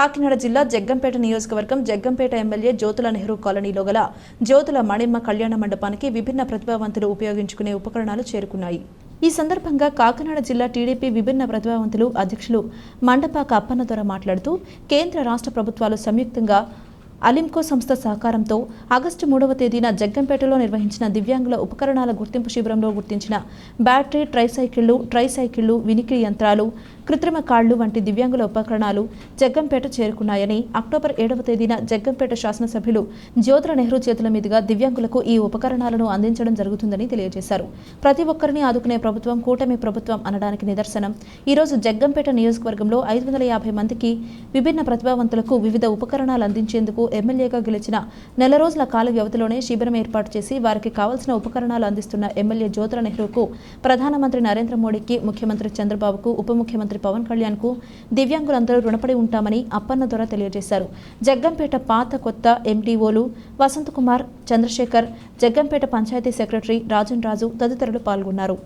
కాకినాడ జిల్లా జగ్గంపేట నియోజకవర్గం జగ్గంపేట ఎమ్మెల్యే జ్యోతుల నెహ్రూ కాలనీలో గల జ్యోతుల మణిమ్మ కళ్యాణ మండపానికి విభిన్న ప్రతిభావంతులు ఉపయోగించుకునే ఉపకరణాలు చేరుకున్నాయి. ఈ సందర్భంగా కాకినాడ జిల్లా టీడీపీ విభిన్న ప్రతిభావంతులు అధ్యక్షులు మండపాక అప్పన్నదొర మాట్లాడుతూ కేంద్ర రాష్ట్ర ప్రభుత్వాలు సంయుక్తంగా అలింకో సంస్థ సహకారంతో ఆగస్టు మూడవ తేదీన జగ్గంపేటలో నిర్వహించిన దివ్యాంగుల ఉపకరణాల గుర్తింపు శిబిరంలో గుర్తించిన బ్యాటరీ ట్రైసైకిళ్ళు ట్రైసైకిళ్ళు వినికిడి యంత్రాలు కృత్రిమ కాళ్ళు వంటి దివ్యాంగుల ఉపకరణాలు జగ్గంపేట చేరుకున్నాయని అక్టోబర్ ఏడవ తేదీన జగ్గంపేట శాసనసభ్యులు జ్యోతుల నెహ్రూ చేతుల మీదుగా దివ్యాంగులకు ఈ ఉపకరణాలను అందించడం జరుగుతుందని తెలియజేశారు. ప్రతి ఒక్కరిని ఆదుకునే ప్రభుత్వం కూటమి ప్రభుత్వం అనడానికి నిదర్శనం. ఈ రోజు జగ్గంపేట నియోజకవర్గంలో ఐదు వందల యాభై మందికి విభిన్న ప్రతిభావంతులకు వివిధ ఉపకరణాలు అందించేందుకు ఎమ్మెల్యేగా గెలిచిన నెల రోజుల కాల వ్యవధిలోనే శిబిరం ఏర్పాటు చేసి వారికి కావాల్సిన ఉపకరణాలు అందిస్తున్న ఎమ్మెల్యే జ్యోతుల నెహ్రూకు ప్రధానమంత్రి నరేంద్ర మోడీకి ముఖ్యమంత్రి చంద్రబాబుకు ఉప ముఖ్యమంత్రి పవన్ కళ్యాణ్కు దివ్యాంగులందరూ రుణపడి ఉంటామని అప్పన్న దొర తెలియజేశారు. జగ్గంపేట పాత కొత్త ఎండీఓలు వసంతకుమార్ చంద్రశేఖర్ జగ్గంపేట పంచాయతీ సెక్రటరీ రాజన్ రాజు తదితరులు పాల్గొన్నారు.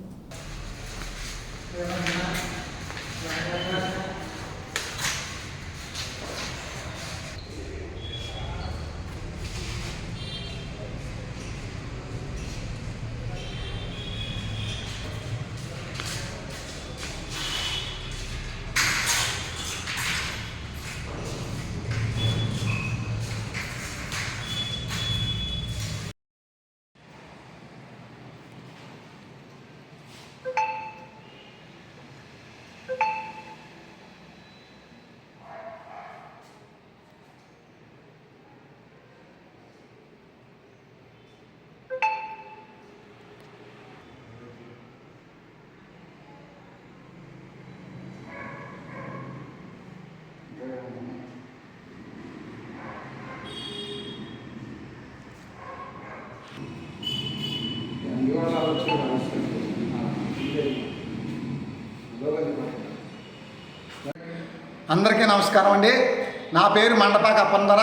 అందరికీ నమస్కారం అండి. నా పేరు మండపాక అప్పందర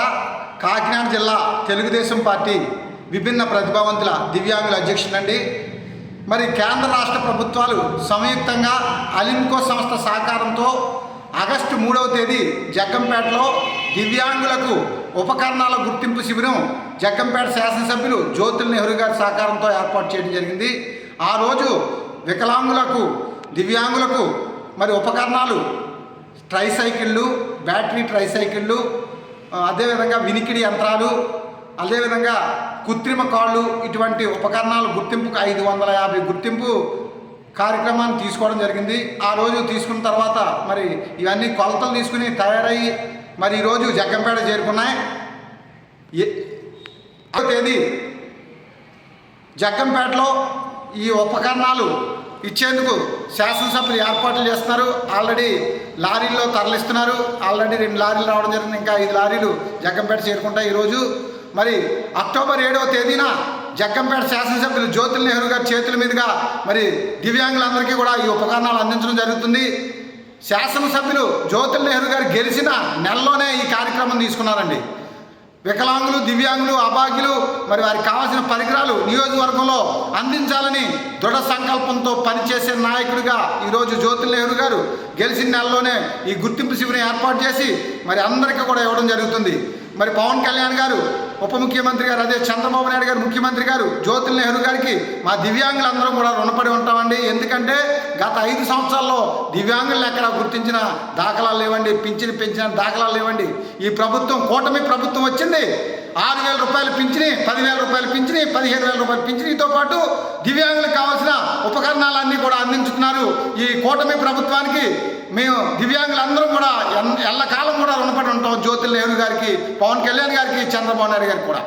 కాకినాడ జిల్లా తెలుగుదేశం పార్టీ విభిన్న ప్రతిభావంతుల దివ్యాంగుల అధ్యక్షులండి. మరి కేంద్ర రాష్ట్ర ప్రభుత్వాలు సంయుక్తంగా అలింకో సంస్థ సహకారంతో ఆగస్టు మూడవ తేదీ జగ్గంపేటలో దివ్యాంగులకు ఉపకరణాల గుర్తింపు శిబిరం జగ్గంపేట శాసనసభ్యులు జ్యోతుల నెహ్రూ గారి సహకారంతో ఏర్పాటు చేయడం జరిగింది. ఆ రోజు వికలాంగులకు దివ్యాంగులకు మరి ఉపకరణాలు ట్రైసైకిళ్ళు బ్యాటరీ ట్రైసైకిళ్ళు అదేవిధంగా వినికిడి యంత్రాలు అదేవిధంగా కృత్రిమ కాళ్ళు ఇటువంటి ఉపకరణాలు గుర్తింపుకు ఐదు వందల యాభై గుర్తింపు కార్యక్రమాన్ని తీసుకోవడం జరిగింది. ఆ రోజు తీసుకున్న తర్వాత మరి ఇవన్నీ కొలతలు తీసుకుని తయారయ్యి మరి ఈరోజు జగ్గంపేట చేరుకున్నాయి. ఏ- తేదీ జగ్గంపేటలో ఈ ఉపకరణాలు ఇచ్చేందుకు శాసనసభ్యులు ఏర్పాట్లు చేస్తున్నారు. ఆల్రెడీ లారీల్లో తరలిస్తున్నారు. ఆల్రెడీ రెండు లారీలు రావడం జరిగింది. ఇంకా ఐదు లారీలు జగ్గంపేట చేరుకుంటాయి ఈరోజు. మరి అక్టోబర్ ఏడవ తేదీన జగ్గంపేట శాసనసభ్యులు జ్యోతుల నెహ్రూ గారి చేతుల మీదుగా మరి దివ్యాంగులందరికీ కూడా ఈ ఉపకరణాలు అందించడం జరుగుతుంది. శాసనసభ్యులు జ్యోతుల నెహ్రూ గారు గెలిచిన నెలలోనే ఈ కార్యక్రమం తీసుకున్నారండి. వికలాంగులు దివ్యాంగులు అభాగ్యులు మరి వారికి కావాల్సిన పరికరాలు నియోజకవర్గంలో అందించాలని దృఢ సంకల్పంతో పనిచేసే నాయకుడిగా ఈరోజు జ్యోతుల నెహ్రూ గారు గెలిచిన నెలలోనే ఈ గుర్తింపు శిబిరం ఏర్పాటు చేసి మరి అందరికీ కూడా ఇవ్వడం జరుగుతుంది. మరి పవన్ కళ్యాణ్ గారు ఉప ముఖ్యమంత్రి గారు అదే చంద్రబాబు నాయుడు గారు ముఖ్యమంత్రి గారు జ్యోతి నెహ్రూ గారికి మా దివ్యాంగులందరం కూడా రుణపడి ఉంటామండి ఎందుకంటే గత ఐదు సంవత్సరాల్లో దివ్యాంగులను ఎక్కడ గుర్తించిన దాఖలాలు లేవండి పింఛని పెంచిన దాఖలాలు లేవండి. ఈ ప్రభుత్వం కూటమి ప్రభుత్వం వచ్చింది. ఆరు వేల రూపాయలు పింఛని పదివేల రూపాయలు పింఛని పదిహేను వేల రూపాయలు పింఛనీతో పాటు దివ్యాంగులకు కావాల్సిన ఉపకరణాలన్నీ కూడా అందించుతున్నారు ఈ కూటమి ప్రభుత్వానికి మేము దివ్యాంగులందరం కూడా ఎల్లకాలం కూడా రుణపడి ఉంటాం జ్యోతుల నెహ్రూ గారికి పవన్ కళ్యాణ్ గారికి చంద్రబాబు నాయుడు గారికి కూడా.